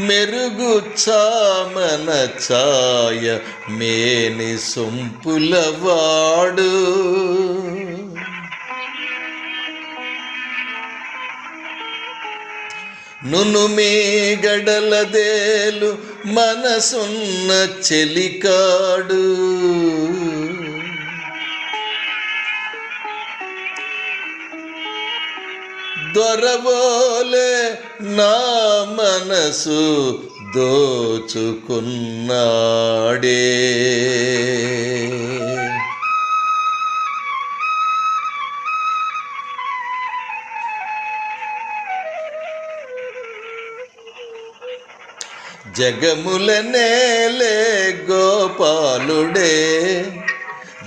మెరుగు చామన ఛాయ మేని సొంపులవాడు నును మీ గడలదేలు మనసున్న చెలికాడు. దొరవోలే నా మనసు దోచుకున్నాడే. జగముల నేలే గోపాలుడే.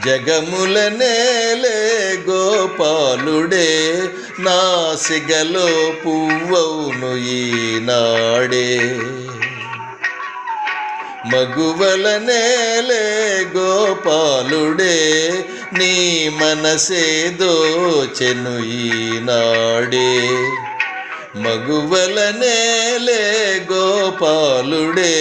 జగముల నేలే గోపాలుడే. నాసిగలో పువ్వవును ఈనాడే. మగువల నేలే గోపాలుడే. నీ మనసే దోచెను ఈనాడే. మగువల నేలే గోపాలుడే.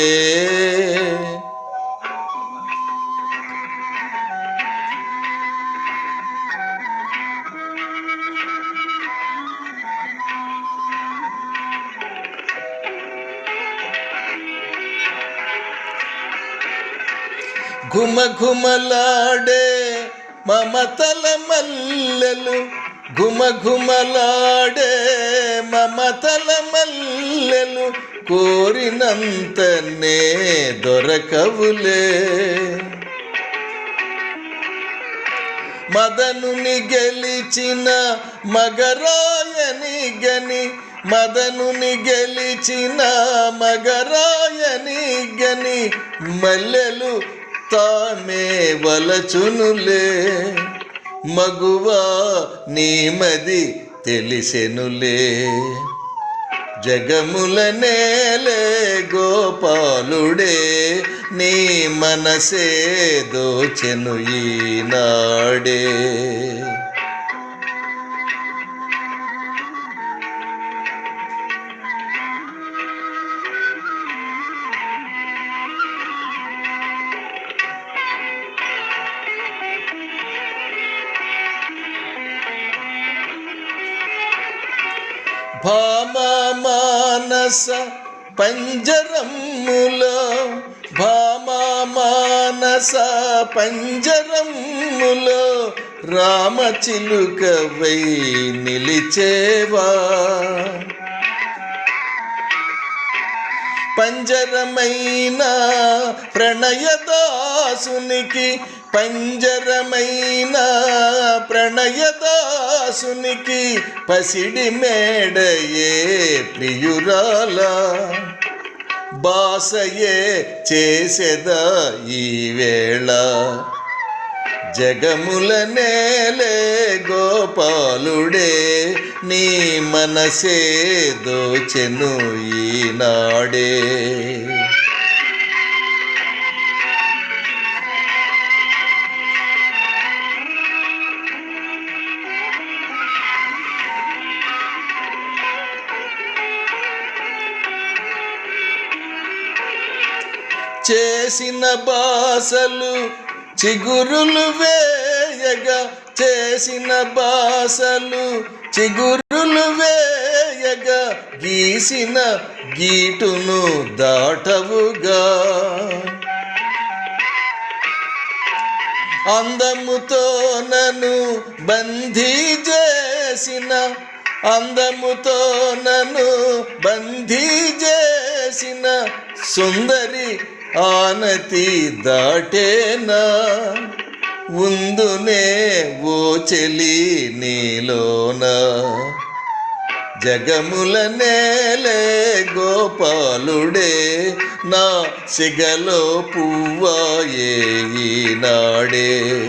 ఘుమ ఘుమలాడే మమతల మల్లెలు ఘుమఘుమలాడే మమతల మల్లెలు కోరినంతనే దొరకవులే. మదనుని గెలిచిన మగరాయని గని మదనుని గెలిచిన మగరాయని గని మల్లెలు తామే వలచునులే. మగువా నీమది తెలిసెనులే. జగముల నేలే గోపాలుడే నీ మనసే దోచెను ఈనాడే. భామ మానస పంజరములో భామ మానస పంజరములో రామచిలుకవై నిలిచేవా? పంజరమైన ప్రణయదాసునికి పంజరమైన ప్రణయదాసునికి పసిడి మేడయే ప్రియురాల. బాసయే చేసేదా ఈ వేళ? జగముల నేలే గోపాలుడే నీ మనసే దోచెను ఈనాడే. చేసిన బాసలు చిగురులు వేయగా చేసిన బాసలు చిగురులు వేయగా గీసిన గీటును దాటవుగా. అందముతో నన్ను బందీ చేసిన అందముతో నన్ను బందీ చేసిన సుందరి ఆనతి దాటేనా? ఉందునే ఓ చెలి నీలోన? జగముల నేలే గోపాలుడే నా సిగలో పువ్వాయే ఈనాడే.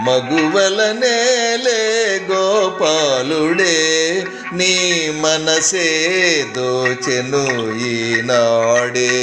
మగువల నేలే గోపాలుడే నీ మనసే దోచెను ఈనాడే.